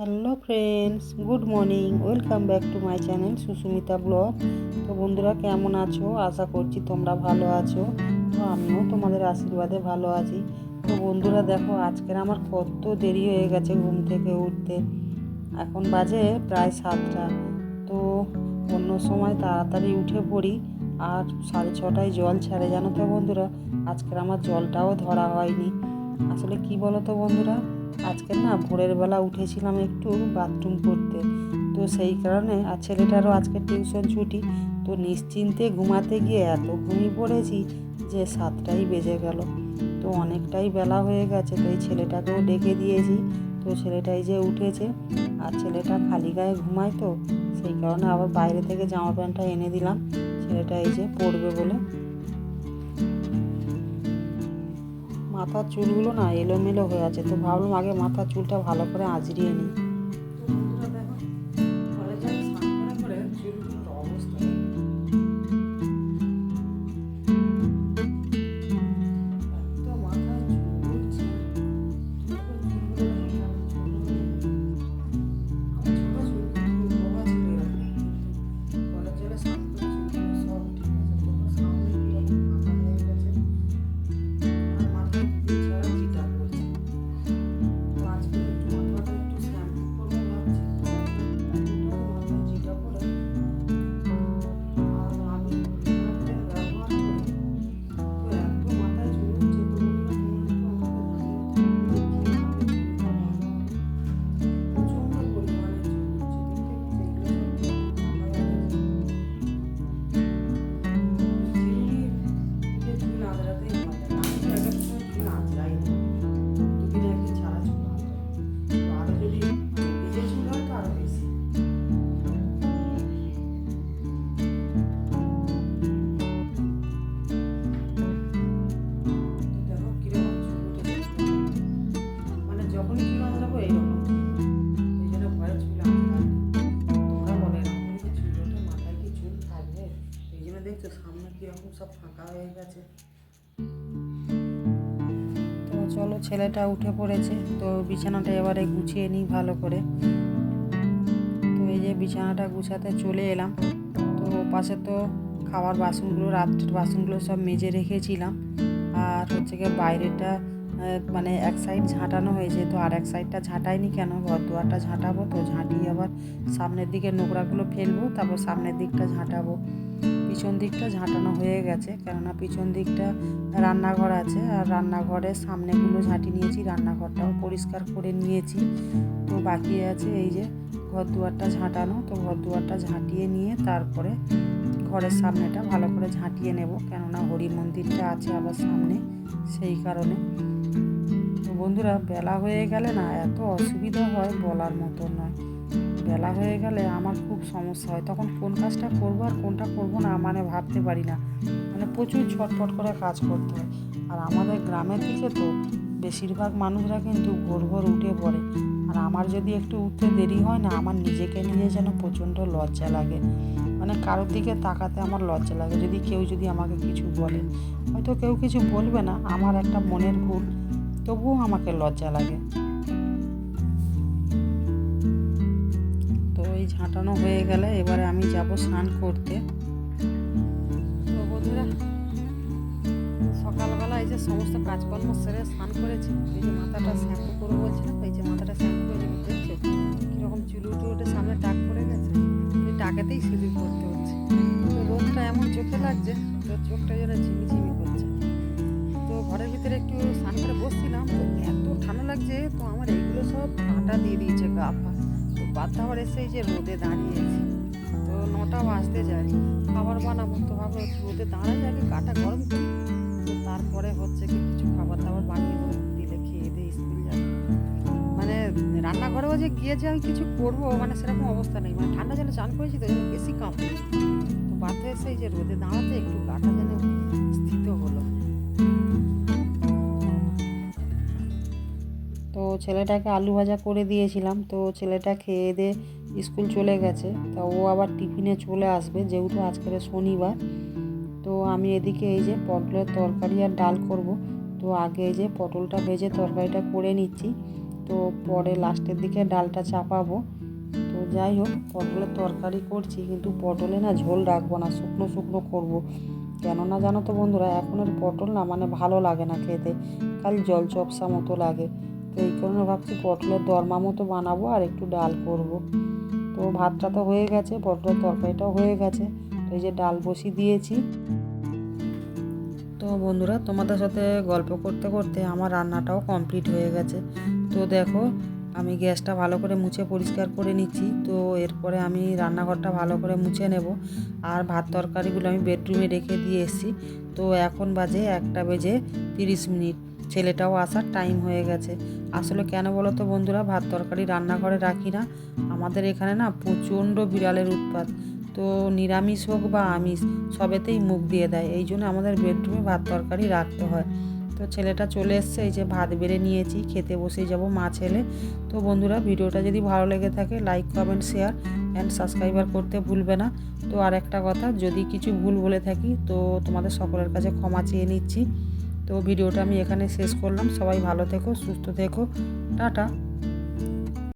Hello friends, good morning, welcome back to my channel Susmita vlog. তো বন্ধুরা, কেমন আছো? আশা করছি তোমরা ভালো আছো। তো আমিও তোমাদের আশীর্বাদে ভালো আছি। তো বন্ধুরা, দেখো, আজকের আমার কত দেরি হয়ে গেছে ঘুম থেকে উঠতে। এখন বাজে প্রায় সাতটা। তো অন্য সময় তাড়াতাড়ি উঠে পড়ি, আর সাড়ে ছটায় জল ছাড়ে। জানো তো বন্ধুরা, আজকের আমার জলটাও ধরা হয়নি। আসলে কি বলো তো বন্ধুরা? আজকে না ভোরের বেলা উঠেছিলাম একটু বাথরুম করতে। তো সেই কারণে আর ছেলেটারও আজকে টিউশন ছুটি। তো নিশ্চিন্তে ঘুমাতে গিয়ে এত ঘুমিয়ে পড়েছি যে সাতটাই বেজে গেল। তো অনেকটাই বেলা হয়ে গেছে, তো এই ছেলেটাকেও ডেকে দিয়েছি। তো ছেলেটাই যে উঠেছে, আর ছেলেটা খালি গায়ে ঘুমায় তো, সেই কারণে আবার বাইরে থেকে জামা প্যান্টটা এনে দিলাম। ছেলেটা এই যে পড়বে বলে মাথার চুলগুলো না এলোমেলো হয়ে আছে। তো ভাবলাম আগে মাথার চুলটা ভালো করে আঁচড়িয়ে নিই। এই দেখছ, সামনে কীরকম সব ফাঁকা হয়ে গেছে? তো চলো, ছেলেটা উঠে পড়েছে, তো বিছানাটা এবারে গুছিয়ে নিই ভালো করে। তো এই যে বিছানাটা গুছাতে চলে এলাম, তো পাশে তো খাবার বাসনগুলো, রাত্রের বাসনগুলো সব মেজে রেখেছিলাম। আর হচ্ছে গিয়ে বাইরেটা মানে এক সাইড ঝাঁটানো হয়েছে, তো আর এক সাইডটা ঝাঁটাইনি কেন? ঘর দুয়ারটা ঝাঁটাবো, তো ঝাঁটিয়ে আবার সামনের দিকে নোংরাগুলো ফেলব, তারপর সামনের দিকটা ঝাঁটাবো। পিছন দিকটা ঝাঁটানো হয়ে গেছে, কেননা পিছন দিকটা রান্নাঘর আছে আর রান্নাঘরের সামনেগুলো ঝাঁটি নিয়েছি, রান্নাঘরটাও পরিষ্কার করে নিয়েছি। তো বাকি আছে এই যে ঘর দুয়ারটা ঝাঁটানো, তো ঘর দুয়ারটা ঝাঁটিয়ে নিয়ে তারপরে ঘরের সামনেটা ভালো করে ঝাঁটিয়ে নেব, কেননা হরি মন্দিরটা আছে আবার সামনে সেই কারণে। তো বন্ধুরা, বেলা হয়ে গেলে না এত অসুবিধা হয় বলার মতো নয়। বেলা হয়ে গেলে আমার খুব সমস্যা হয়। তখন কোন কাজটা করব আর কোনটা করব না মানে ভাবতে পারি না। মানে প্রচুর ছটফট করে কাজ করতে হয়। আর আমাদের গ্রামের দিকে তো বেশিরভাগ মানুষরা কিন্তু ভোর ভোর উঠে পড়ে। আর আমার যদি একটু উঠতে দেরি হয় না, আমার নিজেকে নিয়ে যেন প্রচণ্ড লজ্জা লাগে। মানে কারোর দিকে তাকাতে আমার লজ্জা লাগে। যদি কেউ যদি আমাকে কিছু বলে, হয়তো কেউ কিছু বলবে না। আমার একটা মনের ভুল তবুও আমাকে লজ্জা লাগে। এই ঝাঁটানো হয়ে গেলে, এবারে আমি যাব স্নান করতে। তো বন্ধুরা, সকালবেলা এই যে সমস্ত কাজকর্ম সেরে স্নান করেছি, এই যে মাথাটা শ্যাম্পু করব বলছিলাম এই যে মাথাটা শ্যাম্পু করে দেখছ কীরকম চুল উঠে সামনে টাক পড়ে গেছে, এই টাকেতেই সিঁদুর করতে হচ্ছে। তো রোদটা এমন চোখে লাগছে, তো চোখটা যেন ঝিমি ঝিমি করছে। তো ঘরের ভিতরে একটু স্নান করে বসছিলাম, তো এত ঠান্ডা লাগছে, তো আমার এইগুলো সব কাঁটা দিয়ে দিয়েছে গা পা বাধ্য আবার এসে যে রোদে দাঁড়িয়েছি। তো নটা বাজতে যায় খাবার বানাবো তো ভাবো রোদে দাঁড়াই আগে কাটা গরম করি। তো তারপরে হচ্ছে কি কিছু খাবার দাবার বানিয়ে দিলে খেয়ে দিয়ে স্কুল যাবে। মানে রান্নাঘরেও যে গিয়ে যে আমি কিছু করব মানে সেরকম অবস্থা নেই। মানে ঠান্ডা জলে চান করেছি তো, বেশি কাঁপছে। তো বাধ্য এসে যে রোদে দাঁড়াতে একটু কাটা যেন তো ছেলেটাকে আলু ভাজা করে দিয়েছিলাম, তো ছেলেটা খেয়ে দিয়ে স্কুল চলে গেছে। তা ও আবার টিফিনে চলে আসবে, যেহেতু আজকের শনিবার। তো আমি এদিকে এই যে পটলের তরকারি আর ডাল করব। তো আগে এই যে পটলটা ভেজে তরকারিটা করে নিচ্ছি। তো পরে লাস্টের দিকে ডালটা চাপাবো। তো যাই হোক, পটলের তরকারি করছি, কিন্তু পটলে না ঝোল রাখব না, শুকনো শুকনো করব। কেননা জানো তো বন্ধুরা, এখনের পটল না মানে ভালো লাগে না খেতে। খালি জল চপসা মতো লাগে। তো এই কারণে ভাবছি পটলের দরমা মতো বানাবো আর একটু ডাল করব। তো ভাতটা তো হয়ে গেছে, পটলের তরকারিটাও হয়ে গেছে। তো এই যে ডাল বসি দিয়েছি। তো বন্ধুরা, তোমাদের সাথে গল্প করতে করতে আমার রান্নাটাও কমপ্লিট হয়ে গেছে। তো দেখো, আমি গ্যাসটা ভালো করে মুছে পরিষ্কার করে নিচ্ছি। তো এরপরে আমি রান্নাঘরটা ভালো করে মুছে নেব। আর ভাত তরকারিগুলো আমি বেডরুমে রেখে দিয়ে এসেছি। তো এখন বাজে একটা বেজে তিরিশ মিনিট। ছেলেটাও আসার টাইম হয়ে গেছে। আসলে কেন বলো তো বন্ধুরা, ভাত তরকারি রান্নাঘরে রাখি না। আমাদের এখানে না প্রচণ্ড বিড়ালের উৎপাত। তো নিরামিষ হোক বা আমিষ, সবেতেই মুখ দিয়ে দেয়। এই জন্য আমাদের বেডরুমে ভাত তরকারি রাখতে হয়। তো ছেলেটা চলে এসছে, এই যে ভাত বেড়ে নিয়েছি, খেতে বসে যাব মা ছেলে। তো বন্ধুরা, ভিডিওটা যদি ভালো লেগে থাকে like comment share and subscriber করতে ভুলবে না। তো আর একটা কথা, যদি কিছু ভুল বলে থাকি, তো তোমাদের সকলের কাছে ক্ষমা চেয়ে নিচ্ছি। তো ভিডিওটা আমি এখানে শেষ করলাম। সবাই ভালো থেকো সুস্থ থেকো। টাটা।